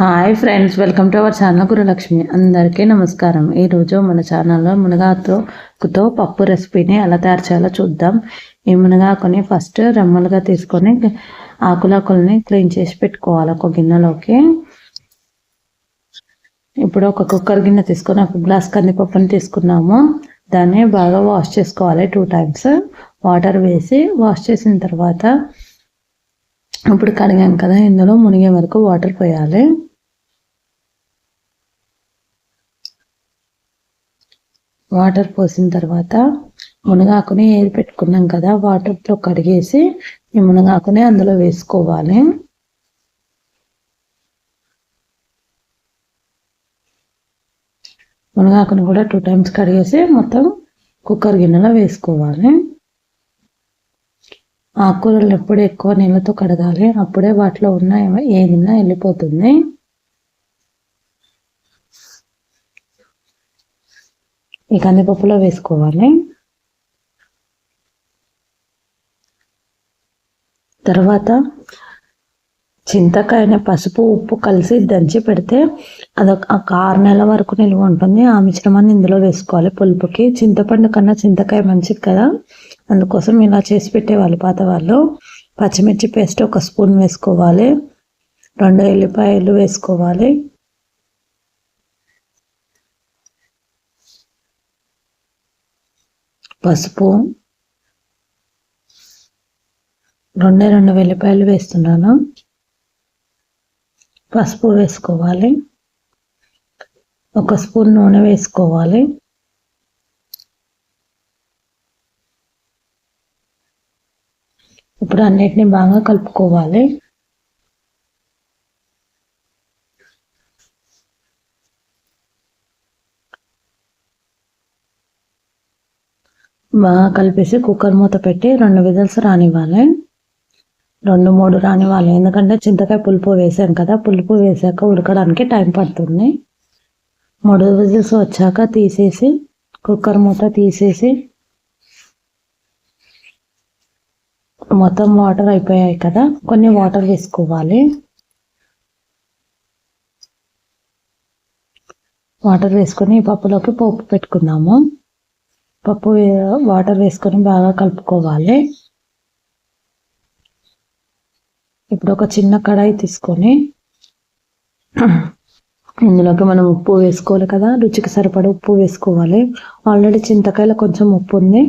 Hi friends welcome to our channel Gurulakshmi. అందరికీ నమస్కారం. ఈరోజు మన ఛానల్లో మునగాకుతో పప్పు రెసిపీని ఎలా తయారు చేయాలో చూద్దాం. ఈ మునగాకుని ఫస్ట్ రెమ్మలుగా తీసుకొని ఆకులాకుల్ని క్లీన్ చేసి పెట్టుకోవాలి ఒక గిన్నెలోకి. ఇప్పుడు ఒక కుక్కర్ గిన్నె తీసుకొని ఒక గ్లాస్ కందిపప్పుని తీసుకున్నాము. దాన్ని బాగా వాష్ చేసుకోవాలి టూ టైమ్స్. వాటర్ వేసి వాష్ చేసిన తర్వాత ఇప్పుడు కడిగాం కదా ఇందులో మునిగే వరకు వాటర్ పోయాలి. వాటర్ పోసిన తర్వాత మునగాకుని ఏరు పెట్టుకున్నాం కదా వాటర్తో కడిగేసి ఈ మునగాకుని అందులో వేసుకోవాలి. మునగాకుని కూడా టూ టైమ్స్ కడిగేసి మొత్తం కుక్కర్ గిన్నెలో వేసుకోవాలి. ఆకుకూరలు ఎప్పుడు ఎక్కువ నీళ్ళతో కడగాలి అప్పుడే వాటిలో ఉన్న ఏదైనా వెళ్ళిపోతుంది. ఈ కందిపప్పులో వేసుకోవాలి. తర్వాత చింతకాయని పసుపు ఉప్పు కలిసి దంచి పెడితే అదొక ఆరు నెలల వరకు నిల్వ ఉంటుంది. ఆ మిశ్రమాన్ని ఇందులో వేసుకోవాలి పులుపుకి. చింతపండు కన్నా చింతకాయ మంచిది కదా. అందుకోసం ఇలా చేసి పెట్టేవాళ్ళు పాత వాళ్ళు. పచ్చిమిర్చి పేస్ట్ ఒక స్పూన్ వేసుకోవాలి. రెండు ఎల్లిపాయలు వేసుకోవాలి. పసుపు రెండే రెండు వెల్లిపాయలు వేస్తున్నాను. పసుపు వేసుకోవాలి. ఒక స్పూన్ నూనె వేసుకోవాలి. ఇప్పుడు అన్నిటిని బాగా కలుపుకోవాలి. బాగా కలిపేసి కుక్కర్ మూత పెట్టి రెండు విజిల్స్ రానివ్వాలి. రెండు మూడు రానివ్వాలి. ఎందుకంటే చింతకాయ పులుపు వేసాం కదా పులుపు వేసాక ఉడకడానికి టైం పడుతుంది. మూడు విజిల్స్ వచ్చాక తీసేసి కుక్కర్ మూత తీసేసి మొత్తం వాటర్ అయిపోయాయి కదా కొన్ని వాటర్ వేసుకోవాలి. వాటర్ వేసుకొని పప్పులోకి పోపు పెట్టుకుందాము. పప్పు వాటర్ వేసుకొని బాగా కలుపుకోవాలి. ఇప్పుడు ఒక చిన్న కడాయి తీసుకొని ఇందులోకి మనం ఉప్పు వేసుకోవాలి కదా రుచికి సరిపడ ఉప్పు వేసుకోవాలి. ఆల్రెడీ చింతకాయలో కొంచెం ఉప్పు ఉంది.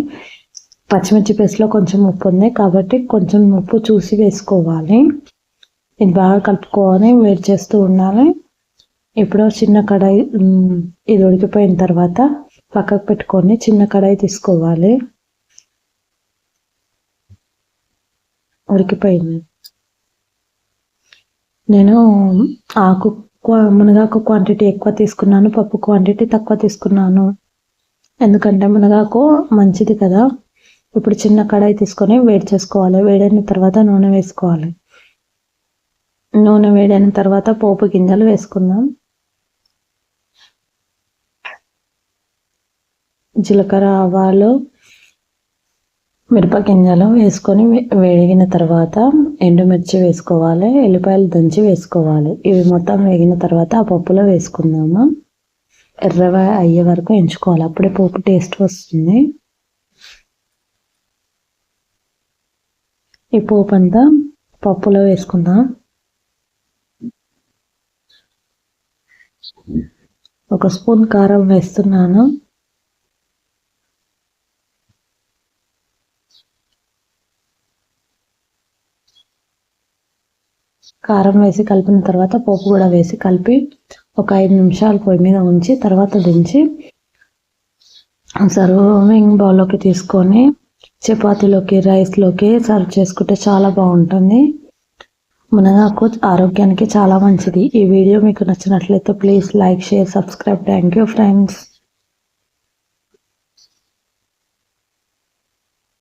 పచ్చిమిర్చి పేస్ట్లో కొంచెం ఉప్పు ఉంది కాబట్టి కొంచెం ఉప్పు చూసి వేసుకోవాలి. ఇది బాగా కలుపుకోవాలి వేడి చేస్తూ ఉండాలి. ఇప్పుడు చిన్న కడాయి ఇది ఉడికిపోయిన తర్వాత పక్కకు పెట్టుకొని చిన్న కడాయి తీసుకోవాలి. ఉడికిపోయింది. నేను ఆకు మునగాకు క్వాంటిటీ ఎక్కువ తీసుకున్నాను పప్పు క్వాంటిటీ తక్కువ తీసుకున్నాను. ఎందుకంటే మునగాకు మంచిది కదా. ఇప్పుడు చిన్న కడాయి తీసుకొని వేడి చేసుకోవాలి. వేడైన తర్వాత నూనె వేసుకోవాలి. నూనె వేడైన తర్వాత పోపు గింజలు వేసుకుందాం. జీలకర్ర ఆవాలు మిరపగింజలు వేసుకొని వేగిన తర్వాత ఎండుమిర్చి వేసుకోవాలి ఎల్లిపాయలు దంచి వేసుకోవాలి. ఇవి మొత్తం వేగిన తర్వాత ఆ పప్పులో వేసుకుందాము. ఎర్రగా అయ్యే వరకు ఎంచుకోవాలి. అప్పుడే పోపు టేస్ట్ వస్తుంది. ఈ పోపు అంతా పప్పులో వేసుకుందాం. ఒక స్పూన్ కారం వేస్తున్నాను. కారం వేసి కలిపిన తర్వాత పోపు కూడా వేసి కలిపి ఒక ఐదు నిమిషాలు పొయ్యి మీద ఉంచి తర్వాత దించి సర్వింగ్ బౌల్లోకి తీసుకొని చపాతీలోకి రైస్లోకి సర్వ్ చేసుకుంటే చాలా బాగుంటుంది. మునగాకు ఆరోగ్యానికి చాలా మంచిది. ఈ వీడియో మీకు నచ్చినట్లయితే please like share subscribe. Thank you friends.